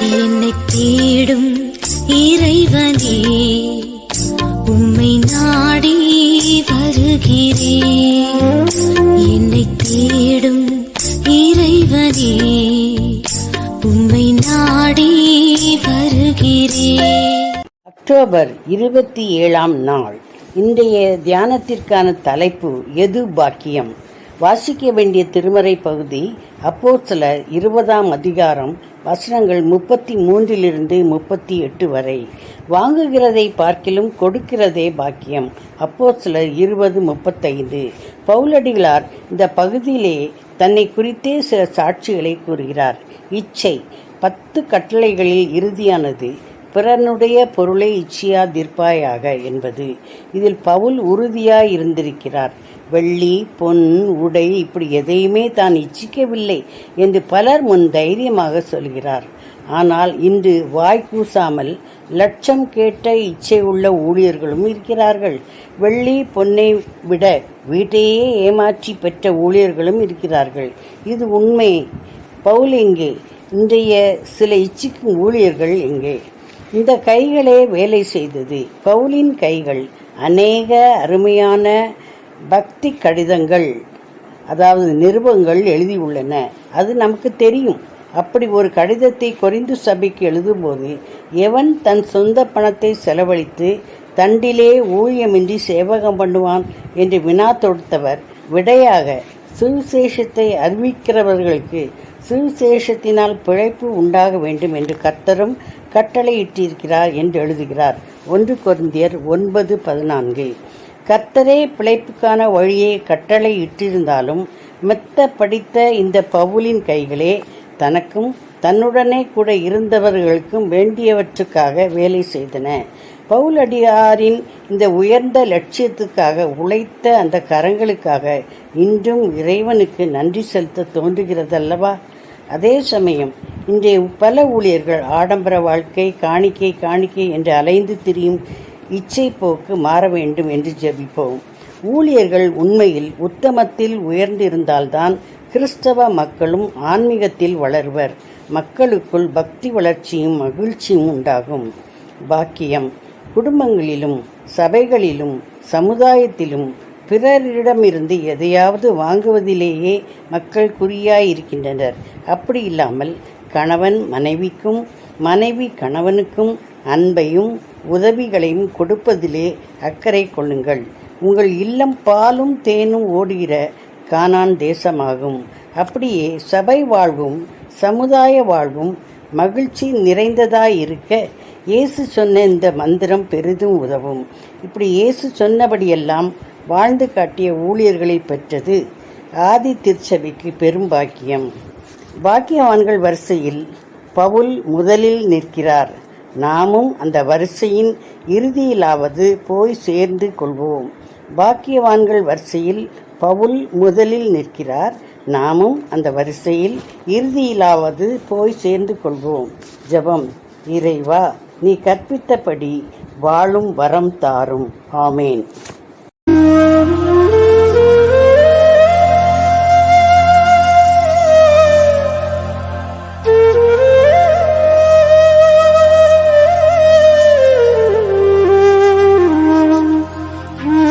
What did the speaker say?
என்னை தேடும் இறைவனே உம்மை நாடி வருகிறேன் என்னை தேடும் இறைவனே உம்மை நாடி வருகிறேன் அக்டோபர் இருபத்தி ஏழாம் நாள். இன்றைய தியானத்திற்கான தலைப்பு எது பாக்கியம்? வாசிக்க வேண்டிய திருமறை பகுதி அப்போ சில இருபதாம் அதிகாரம் வசனங்கள் முப்பத்தி மூன்றிலிருந்து முப்பத்தி எட்டு வரை. வாங்குகிறதை பார்க்கிலும் கொடுக்கிறதே பாக்கியம். அப்போ சிலர் இருபது முப்பத்தைந்து. பவுலடிகளார் இந்த பகுதியிலே தன்னை குறித்தே சில சாட்சிகளை கூறுகிறார். இச்சை பத்து கட்டளைகளில் இறுதியானது. பிறனுடைய பொருளை இச்சியாதிருப்பாயாக என்பது. இதில் பவுல் உறுதியாய் இருந்திருக்கிறார் வெள்ளி பொன் உடை இப்படி எதையுமே தான் இச்சிக்கவில்லை என்று பலர் முன் தைரியமாக சொல்கிறார். ஆனால் இன்று வாய் கூசாமல் லட்சம் கேட்ட இச்சை உள்ள ஊழியர்களும் இருக்கிறார்கள். வெள்ளி பொன்னை விட வீட்டையே ஏமாற்றி பெற்ற ஊழியர்களும் இருக்கிறார்கள். இது உண்மை. பவுல் எங்கே? இன்றைய சில இச்சிக்கும் ஊழியர்கள் எங்கே? இந்த கைகளே வேலை செய்தது. பவுலின் கைகள் அநேக அருமையான பக்தி கடிதங்கள் அதாவது நிருபங்கள் எழுதியுள்ளன. அது நமக்கு தெரியும். அப்படி ஒரு கடிதத்தை கொரிந்து சபைக்கு எழுதும்போது எவன் தன் சொந்த பணத்தை செலவழித்து தண்டிலே ஊழியமின்றி சேவகம் பண்ணுவான் என்று வினா தொடுத்தவர் விடையாக சுவிசேஷத்தை அறிவிக்கிறவர்களுக்கு சுவிசேஷத்தினால் பிழைப்பு உண்டாக வேண்டும் என்று கர்த்தரும் கட்டளையிட்டிருக்கிறார் என்று எழுதுகிறார். ஒன்று கொருந்தியர் ஒன்பது பதினான்கு. கர்த்தரே பிழைப்புக்கான வழியை கட்டளை இட்டிருந்தாலும் மெத்த படித்த இந்த பவுலின் கைகளே தனக்கும் தன்னுடனே கூட இருந்தவர்களுக்கும் வேண்டியவற்றுக்காக வேலை செய்தன. பவுலடியாரின் இந்த உயர்ந்த லட்சியத்துக்காக உழைத்த அந்த கரங்களுக்காக இன்றும் இறைவனுக்கு நன்றி செலுத்த தோன்றுகிறதல்லவா? அதே சமயம் இன்றைய பல ஊழியர்கள் ஆடம்பர வாழ்க்கை காணிக்கை காணிக்கை என்று அலைந்து திரியும் இச்சை போக்கு மாற வேண்டும் என்று ஜெபிப்போம். ஊழியர்கள் உண்மையில் உத்தமத்தில் உயர்ந்திருந்தால்தான் கிறிஸ்தவ மக்களும் ஆன்மீகத்தில் வளர்வர். மக்களுக்குள் பக்தி வளர்ச்சியும் மகிழ்ச்சியும் உண்டாகும். பாக்கியம் குடும்பங்களிலும் சபைகளிலும் சமுதாயத்திலும் பிறரிடமிருந்து எதையாவது வாங்குவதிலேயே மக்கள் குறியாயிருக்கின்றனர். அப்படி இல்லாமல் கணவன் மனைவிக்கும் மனைவி கணவனுக்கும் அன்பையும் உதவிகளையும் கொடுப்பதிலே அக்கறை கொள்ளுங்கள். உங்கள் இல்லம் பாலும் தேனும் ஓடுகிற கானான் தேசமாகும். அப்படியே சபை வாழ்வும் சமுதாய வாழ்வும் மகிழ்ச்சி நிறைந்ததாயிருக்க இயேசு சொன்ன இந்த மந்திரம் பெரிதும் உதவும். இப்படி இயேசு சொன்னபடியெல்லாம் வாழ்ந்து காட்டிய ஊழியர்களை பெற்றது ஆதி திருச்சபைக்கு பெரும் பாக்கியம். பாக்கியவான்கள் வரிசையில் பவுல் முதலில் நிற்கிறார். நாமும் அந்த வரிசையின் இறுதியிலாவது போய் சேர்ந்து கொள்வோம். பாக்கியவான்கள் வரிசையில் பவுல் முதலில் நிற்கிறார். நாமும் அந்த வரிசையில் இறுதியிலாவது போய் சேர்ந்து கொள்வோம். ஜெபம். இறைவா நீ கற்பித்தபடி வாழும் வரம் தாரும். ஆமேன்.